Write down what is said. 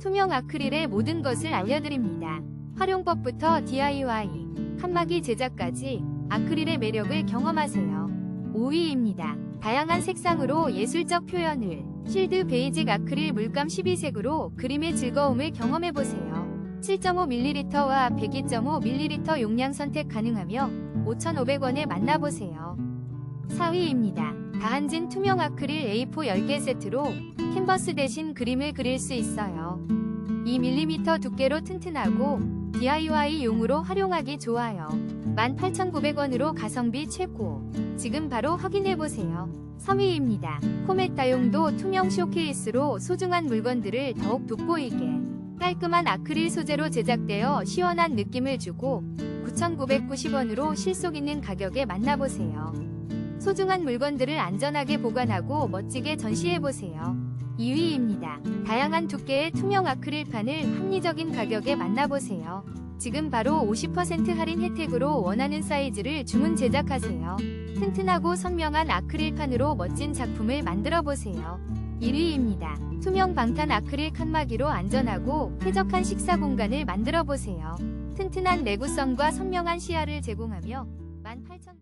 투명 아크릴의 모든 것을 알려드립니다. 활용법부터 DIY, 칸막이 제작까지 아크릴의 매력을 경험하세요. 5위입니다. 다양한 색상으로 예술적 표현을 실드 베이직 아크릴 물감 12색으로 그림의 즐거움을 경험해보세요. 7.5ml와 102.5ml 용량 선택 가능하며 5,500원에 만나보세요. 4위입니다. 다한진 투명 아크릴 A4 10개 세트로 캔버스 대신 그림을 그릴 수 있어요. 2mm 두께로 튼튼하고 DIY용으로 활용하기 좋아요. 18,900원으로 가성비 최고. 지금 바로 확인해보세요. 3위입니다. 코메타용도 투명 쇼케이스로 소중한 물건들을 더욱 돋보이게 깔끔한 아크릴 소재로 제작되어 시원한 느낌을 주고 9,990원으로 실속 있는 가격에 만나보세요. 소중한 물건들을 안전하게 보관하고 멋지게 전시해보세요. 2위입니다. 다양한 두께의 투명 아크릴판을 합리적인 가격에 만나보세요. 지금 바로 50% 할인 혜택으로 원하는 사이즈를 주문 제작하세요. 튼튼하고 선명한 아크릴판으로 멋진 작품을 만들어 보세요. 1위입니다. 투명 방탄 아크릴 칸막이로 안전하고 쾌적한 식사 공간을 만들어 보세요. 튼튼한 내구성과 선명한 시야를 제공하며 18,000